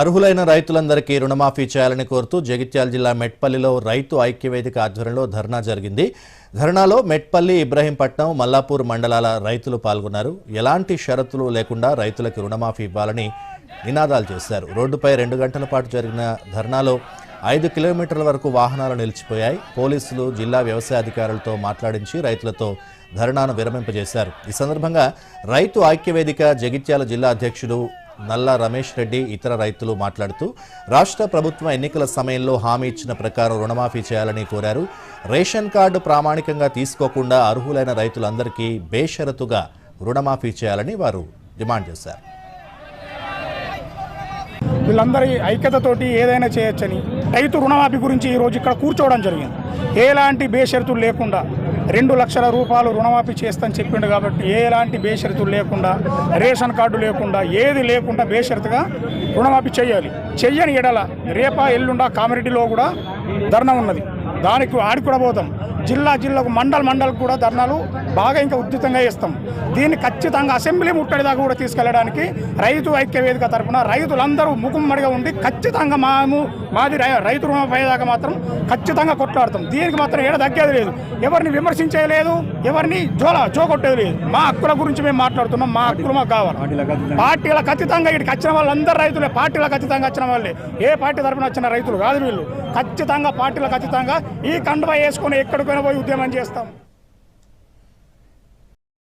అర్హులైన రైతులందరికీ రుణమాఫీ చేయాలని కోరుతూ జగిత్యాల జిల్లా మెట్పల్లిలో రైతు ఐక్యవేదిక ఆధ్వర్యంలో ధర్నా జరిగింది. ధర్నాలో మెట్పల్లి ఇబ్రహీంపట్నం మల్లాపూర్ మండలాల రైతులు పాల్గొన్నారు. ఎలాంటి షరతులు లేకుండా రైతులకు రుణమాఫీ ఇవ్వాలని నినాదాలు చేశారు. రోడ్డుపై రెండు గంటల పాటు జరిగిన ధర్నాలో ఐదు కిలోమీటర్ల వరకు వాహనాలు నిలిచిపోయాయి. పోలీసులు జిల్లా వ్యవసాయ అధికారులతో మాట్లాడించి రైతులతో ధర్నాను విరమింపజేశారు. ఈ సందర్భంగా రైతు ఐక్యవేదిక జగిత్యాల జిల్లా అధ్యక్షుడు నల్ల రమేష్ రెడ్డి ఇతర రైతులు మాట్లాడుతూ రాష్ట్ర ప్రభుత్వం ఎన్నికల సమయంలో హామీ ఇచ్చిన ప్రకారం రుణమాఫీ చేయాలని కోరారు. రేషన్ కార్డు ప్రామాణికంగా తీసుకోకుండా అర్హులైన రైతులందరికీ బేషరతుగా రుణమాఫీ చేయాలని వారు డిమాండ్ చేశారు. వీళ్ళందరి ఐక్యతతోటి ఏదైనా చేయొచ్చని రైతు రుణమాఫీ గురించి ఈరోజు ఇక్కడ కూర్చోవడం జరిగింది. ఎలాంటి బేషరతులు లేకుండా రెండు లక్షల రూపాయలు రుణమాఫీ చేస్తాను చెప్పిండు కాబట్టి ఎలాంటి బేషరతులు లేకుండా రేషన్ కార్డు లేకుండా ఏది లేకుండా బేషరతుగా రుణమాఫీ చేయాలి. చెయ్యని ఎడల రేపా ఎల్లుండా కామిరెడ్డిలో కూడా ధర్నా ఉన్నది. దానికి ఆడికి కూడా పోతాం జిల్లా జిల్లాకు మండల్ మండలకు కూడా ధర్నాలు బాగా ఇంకా ఉధృతంగా ఇస్తాం దీన్ని ఖచ్చితంగా అసెంబ్లీ ముట్టడి దాకా కూడా తీసుకెళ్ళడానికి రైతు ఐక్య వేదిక తరఫున రైతులందరూ ముఖమ్మడిగా ఉండి ఖచ్చితంగా మేము మాది రైతు రుణపై దాకా మాత్రం ఖచ్చితంగా కొట్లాడతాం. దీనికి మాత్రం ఏడ తగ్గేది లేదు. ఎవరిని విమర్శించేది లేదు ఎవరిని జోల జోకొట్టేది లేదు. మా హక్కుల గురించి మేము మాట్లాడుతున్నాం మా హక్కులు మాకు కావాలి. పార్టీల ఖచ్చితంగా. ఇక్కడికి వచ్చిన వాళ్ళందరూ రైతులే. పార్టీల ఖచ్చితంగా వచ్చిన వాళ్ళే. ఏ పార్టీ తరఫున వచ్చిన రైతులు కాదు వీళ్ళు. ఖచ్చితంగా పార్టీల ఖచ్చితంగా ఈ కండువా వేసుకొని ఎక్కడికైనా పోయి ఉద్యమం చేస్తాం.